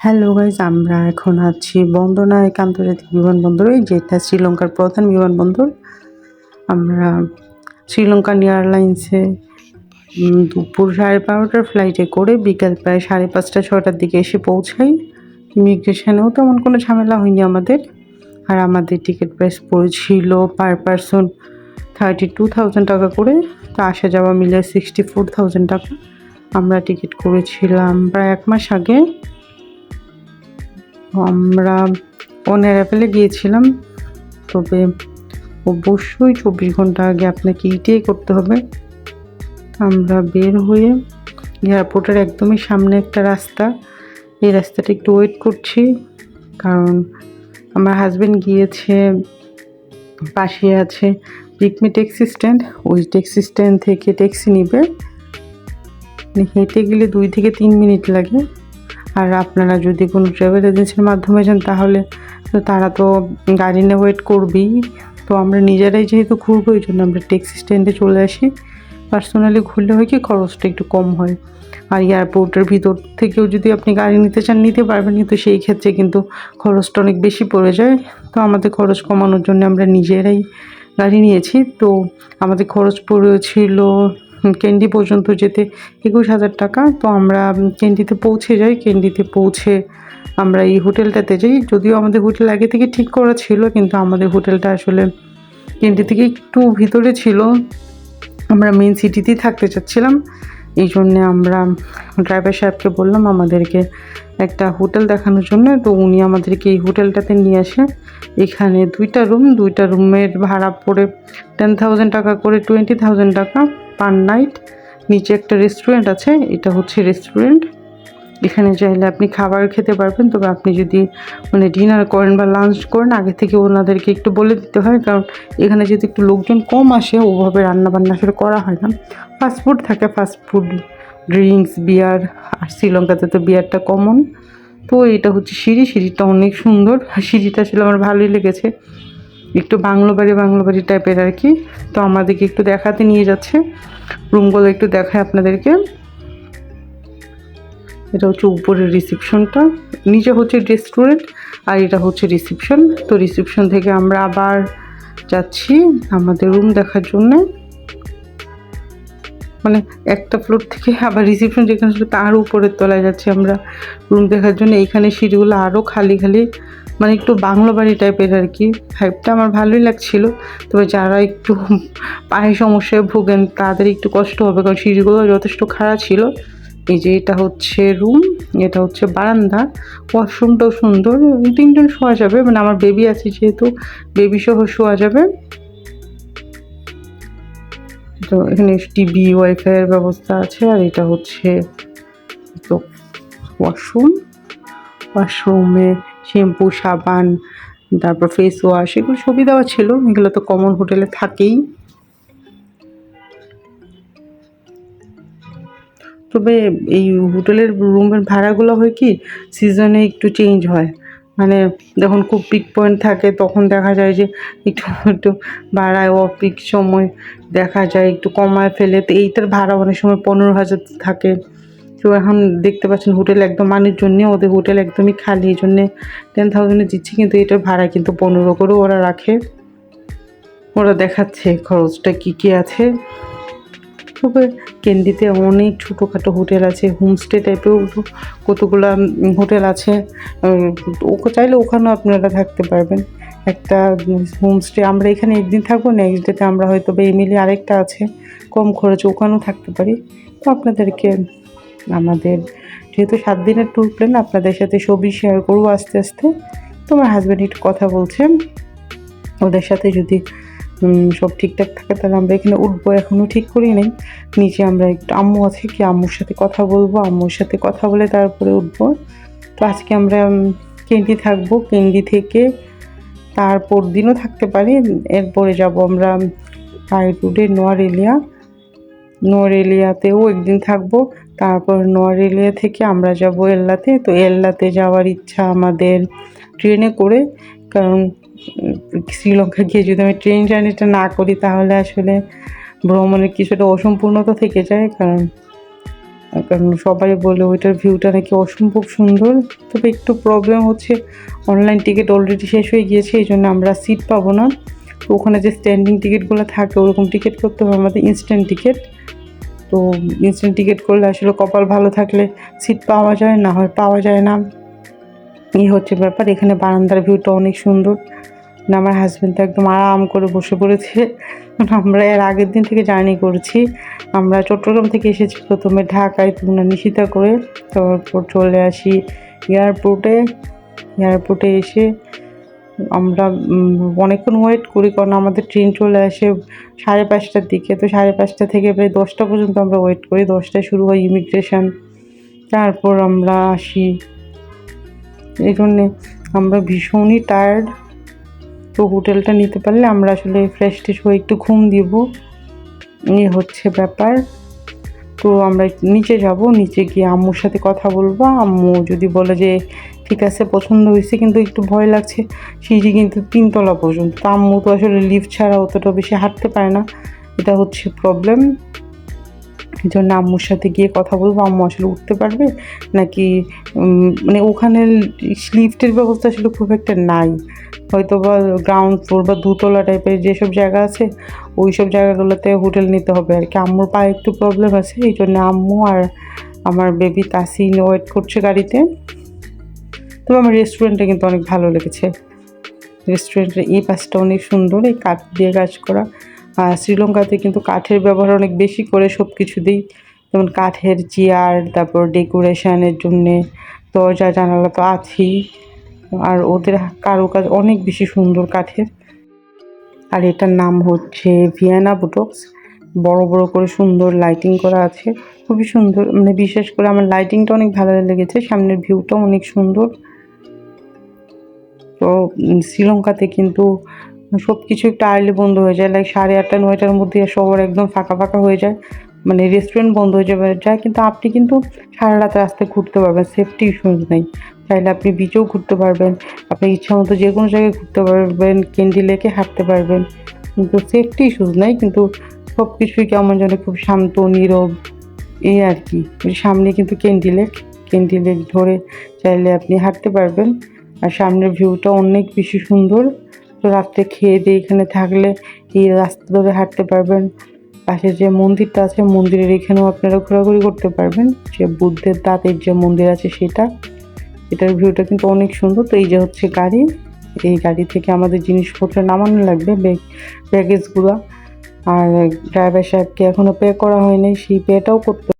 Hello guys, আমরা এখন আছি বন্দনায়ক আন্তর্জাতিক বিমানবন্দরে যেটা শ্রীলঙ্কার প্রধান বিমানবন্দর। আমরা শ্রীলঙ্কান এয়ারলাইন্সে দুপুর সাড়ে বারোটার ফ্লাইটে করে বিকাল প্রায় সাড়ে পাঁচটা ছটার দিকে এসে পৌঁছাই। ইমিগ্রেশনেও তেমন কোনো ঝামেলা হয়নি আমাদের। আর আমাদের টিকিট প্রাইস পড়েছিল per person thirty two thousand টাকা করে। তো আসা যাওয়া মিলে সিক্সটি ফোর থাউজেন্ড টাকা। আমরা টিকিট করেছিলাম প্রায় এক মাস আগে। আমরা অনের অ্যাপেলে গিয়েছিলাম। তবে অবশ্যই চব্বিশ ঘণ্টা আগে আপনাকে ইটিআই করতে হবে। আমরা বের হয়ে এয়ারপোর্টের একদমই সামনে একটা রাস্তা। এই রাস্তাটা একটু ওয়েট করছি। কারণ আমার হাজব্যান্ড গিয়েছে, পাশে আছে। পিকমি ট্যাক্সি স্ট্যান্ড ওই ট্যাক্সি স্ট্যান্ড থেকে ট্যাক্সি নিবে। হেঁটে গেলে দুই থেকে তিন মিনিট লাগে। আর আপনারা যদি কোনো ট্রাভেল এজেন্সির মাধ্যমে যান, তাহলে তো তারা তো গাড়ি নিয়ে ওয়েট করবেই। তো আমরা নিজেরাই যেহেতু ঘুরবো, এই জন্য আমরা ট্যাক্সি স্ট্যান্ডে চলে আসি। পার্সোনালি ঘুরলে হয় কি, খরচটা একটু কম হয়। আর এয়ারপোর্টের ভিতর থেকেও যদি আপনি গাড়ি নিতে চান, নিতে পারবেন। কিন্তু সেই ক্ষেত্রে কিন্তু খরচটা অনেক বেশি পড়ে যায়। তো আমাদের খরচ কমানোর জন্য আমরা নিজেরাই গাড়ি নিয়েছি। তো আমাদের খরচ পড়েছিল ক্যান্ডি পর্যন্ত যেতে একুশ হাজার টাকা। তো আমরা ক্যান্ডিতে পৌঁছে যাই। ক্যান্ডিতে পৌঁছে আমরা এই হোটেলটাতে যাই। যদিও আমাদের হোটেল আগে থেকে ঠিক করা ছিল, কিন্তু আমাদের হোটেলটা আসলে ক্যান্ডি থেকে একটু ভিতরে ছিল। আমরা মেন সিটিতেই থাকতে চাচ্ছিলাম। এই জন্যে আমরা ড্রাইভার সাহেবকে বললাম আমাদেরকে একটা হোটেল দেখানোর জন্য। তো উনি আমাদেরকে এই হোটেলটাতে নিয়ে আসে। এখানে দুইটা রুম, দুইটা রুমের ভাড়া পড়ে টেন থাউজেন্ড টাকা করে টোয়েন্টি থাউজেন্ড টাকা। Per night. নিচে একটা রেস্টুরেন্ট আছে, এটা হচ্ছে রেস্টুরেন্ট। এখানে চাইলে আপনি খাবার খেতে পারবেন, তবে আপনি যদি মানে ডিনার করেন বা লাঞ্চ করেন, আগে থেকে ওনাদেরকে একটু বলে দিতে হয়, কারণ এখানে যদি একটু লোকজন কম আসে, ওভাবে রান্না বান্না আসলে করা হয় না। ফাস্টফুড থাকে ফাস্টফুড ড্রিঙ্কস বিয়ার আর শ্রীলঙ্কাতে তো বিয়ারটা কমন তো এটা হচ্ছে সিঁড়ি, সিঁড়িটা অনেক সুন্দর। সিঁড়িটা আসলে আমার ভালোই লেগেছে। একটু বাংলো বাড়ি বাংলো বাড়ি টাইপের আর কি। তো আমাদেরকে একটু দেখাতে নিয়ে যাচ্ছে। রুমগুলো একটু দেখায় আপনাদেরকে। এটা হচ্ছে উপরের রিসিপশনটা নিচে হচ্ছে রেস্টুরেন্ট আর এটা হচ্ছে রিসিপশন তো রিসিপশন থেকে আমরা আবার যাচ্ছি আমাদের রুম দেখার জন্য। মানে একটা ফ্লোর থেকে আবার রিসিপশন যেখানে তার উপরের তলায় যাচ্ছি আমরা। রুম দেখার জন্য এইখানে সিঁড়িগুলো আরও খালি খালি মানে একটু বাংলো বাড়ি টাইপের আর কি। হাইপটা আমার ভালোই লাগছিল। তবে যারা একটু পায়ে সমস্যায় ভোগেন, তাদের একটু কষ্ট হবে, কারণ সিঁড়িগুলো যথেষ্ট খারাপ ছিল। এই যে এটা হচ্ছে রুম এটা হচ্ছে বারান্দা। ওয়াশরুমটাও সুন্দর তিনজন শোয়া যাবে। মানে আমার বেবি আছে যেহেতু বেবি সহ শোয়া যাবে। তো এখানে টিভি ওয়াইফাইয়ের ব্যবস্থা আছে, আর এটা হচ্ছে তো ওয়াশরুম ওয়াশরুমে শ্যাম্পু, সাবান, তারপর ফেস ওয়াশ এগুলো সবই দেওয়া ছিল। এগুলো তো কমন হোটেলে থাকেই। তবে এই হোটেলের রুমের ভাড়াগুলো হয় কি সিজনে একটু চেঞ্জ হয়। মানে যখন খুব পিক পয়েন্ট থাকে, তখন দেখা যায় যে একটু একটু ভাড়ায় অফ পিক সময়। দেখা যায় একটু কমায় ফেলে। তো এইটার ভাড়া অনেক সময় পনেরো হাজার থাকে। তো এখন দেখতে পাচ্ছেন হোটেল একদম মানের জন্যে, ওদের হোটেল একদমই খালি, এই জন্যে টেন থাউজেন্ডে দিচ্ছি, কিন্তু এটার ভাড়া কিন্তু পনেরো করেও ওরা রাখে। ওরা দেখাচ্ছে খরচটা কী কী আছে। তবে কেন্দিতে অনেক ছোটোখাটো হোটেল আছে, হোমস্টে টাইপেও কতগুলো হোটেল আছে। ওকে চাইলে ওখানেও আপনারা থাকতে পারবেন। একটা হোমস্টে আমরা এখানে একদিন থাকব নেক্সট ডেতে আমরা হয়তো বা এমএলএ আরেকটা আছে, কম খরচে ওখানেও থাকতে পারি। তো আপনাদেরকে আমাদের, যেহেতু সাত দিনের ট্যুর প্ল্যান আপনাদের সাথে সবই শেয়ার করব আস্তে আস্তে। তো আমার হাজব্যান্ড একটু কথা বলছে ওদের সাথে যদি সব ঠিকঠাক থাকে, তাহলে আমরা এখানে উঠবো। এখনও ঠিক করি নাই। নিচে আমরা একটু আম্মু আছে কি, আম্মুর সাথে কথা বলব। আম্মুর সাথে কথা বলে তারপরে উঠবো। তো আজকে আমরা কেন্ডি থাকব। কেন্ডি থেকে তারপর দিনও থাকতে পারি। এরপরে যাব আমরা পায়ে রুডে নোয়ার এলিয়া নোয়ার এলিয়াতেও একদিন থাকব। তারপর নোয়ার এলিয়া থেকে আমরা যাব এল্লাতে। তো এল্লাতে যাওয়ার ইচ্ছা আমাদের ট্রেনে করে। কারণ শ্রীলঙ্কা গিয়ে যদি আমি ট্রেন জার্নিটা না করি, তাহলে আসলে ভ্রমণের কিছুটা অসম্পূর্ণতা থেকে যায়। কারণ কারণ সবাই বলে ওইটার ভিউটা নাকি অসম্ভব সুন্দর। তবে একটু প্রবলেম হচ্ছে অনলাইন টিকিট অলরেডি শেষ হয়ে গিয়েছে, এই জন্য আমরা সিট পাবো না। ওখানে যে স্ট্যান্ডিং টিকিটগুলো থাকে, ওরকম টিকিট করতে হবে আমাদের ইনস্ট্যান্ট টিকিট তো ইনস্ট্যান্ট টিকিট করলে আসলে কপাল ভালো থাকলে সিট পাওয়া যায়, না হয় পাওয়া যায় না। এই হচ্ছে ব্যাপার। এখানে বারান্দার ভিউটা অনেক সুন্দর। আমার হাজব্যান্ড তো একদম আরাম করে বসে পড়েছে। আমরা এর আগের দিন থেকে জার্নি করছি। আমরা চট্টগ্রাম থেকে এসেছি প্রথমে ঢাকায় তোমরা নিশিতা করে। তারপর চলে আসি এয়ারপোর্টে এয়ারপোর্টে এসে আমরা অনেকক্ষণ ওয়েট করি কারণ আমাদের ট্রেন চলে আসে সাড়ে পাঁচটার দিকে। তো সাড়ে পাঁচটা থেকে প্রায় দশটা পর্যন্ত আমরা ওয়েট করি। দশটায় শুরু হয় ইমিগ্রেশন তারপর আমরা আসি। এই জন্যে আমরা ভীষণই টায়ার্ড তো হোটেলটা নিতে পারলে আমরা আসলে ফ্রেশ ট্রেশ হয়ে একটু ঘুম দিব। এই হচ্ছে ব্যাপার। তো আমরা নিচে যাব, নিচে গিয়ে আম্মুর সাথে কথা বলব। আম্মু যদি বলে যে, ঠিক আছে, পছন্দ হয়েছে কিন্তু একটু ভয় লাগছে, সিঁড়ি কিন্তু তিনতলা পর্যন্ত। আম্মু তো আসলে লিফট ছাড়া অতটা বেশি হাঁটতে পারে না। এটা হচ্ছে প্রবলেম এই জন্য আম্মুর সাথে গিয়ে কথা বলব। আম্মু আসলে উঠতে পারবে? নাকি মানে ওখানে লিফটের ব্যবস্থা আসলে খুব একটা নাই। হয়তো বা গ্রাউন্ড ফ্লোর বা দুতলা টাইপের যেসব জায়গা আছে ওই সব জায়গাগুলোতে হোটেল নিতে হবে। আর কি আম্মুর পায়ে একটু প্রবলেম আছে, এই জন্য আম্মু আর আমার বেবি তাসিন ওয়েট করছে গাড়িতে। তবে আমার রেস্টুরেন্টটা কিন্তু অনেক ভালো লেগেছে। রেস্টুরেন্টের এই পাশটা অনেক সুন্দর, এই কাঠ দিয়ে কাজ করা। আর শ্রীলঙ্কাতে কিন্তু কাঠের ব্যবহার অনেক বেশি করে সব কিছুতেই যেমন কাঠের চেয়ার তারপর ডেকোরেশনের জন্যে দরজা, জানালা তো আছেই। আর ওদের কারুকাজ অনেক বেশি সুন্দর কাঠের। আর এটার নাম হচ্ছে ভিয়েনা বুটক্স বড় বড় করে সুন্দর লাইটিং করা আছে। খুবই সুন্দর। মানে বিশেষ করে আমার লাইটিংটা অনেক ভালো লেগেছে। সামনের ভিউটাও অনেক সুন্দর। তো শ্রীলঙ্কাতে কিন্তু সব কিছু একটু আর্লি বন্ধ হয়ে যায় লাইক সাড়ে আটটা, নয়টার মধ্যে শহর একদম ফাঁকা ফাঁকা হয়ে যায়। মানে রেস্টুরেন্ট বন্ধ হয়ে যাবে যায় কিন্তু আপনি কিন্তু সারা রাত রাস্তায় ঘুরতে পারবেন সেফটি ইস্যুস নেই। চাইলে আপনি বিচেও ঘুরতে পারবেন, আপনি ইচ্ছা মতো যে কোনো জায়গায় ঘুরতে পারবেন ক্যান্ডি লেকে হাঁটতে পারবেন। কিন্তু সেফটি ইস্যুস নেই, কিন্তু সব কিছুই কেমন যেন খুব শান্ত, নীরব, এই আর কি। সামনে কিন্তু ক্যান্ডি লেক ক্যান্ডি লেক ধরে চাইলে আপনি হাঁটতে পারবেন। আর সামনের ভিউটা অনেক বেশি সুন্দর। রাত্রে খেয়ে দিয়ে এখানে থাকলে এই রাস্তা ধরে হাঁটতে পারবেন। পাশে যে মন্দিরটা আছে, মন্দিরের এখানেও আপনারা ঘোরাঘুরি করতে পারবেন। যে বুদ্ধের দাঁতের যে মন্দির আছে সেটা। এটার ভিউটা কিন্তু অনেক সুন্দর। তো এই যে হচ্ছে গাড়ি। এই গাড়ি থেকে আমাদের জিনিসপত্র নামানো লাগবে, ব্যাগ ব্যাগেজগুলো। আর ড্রাইভার সাহেবকে এখনও পে করা হয়নি। সেই পেটাও করতে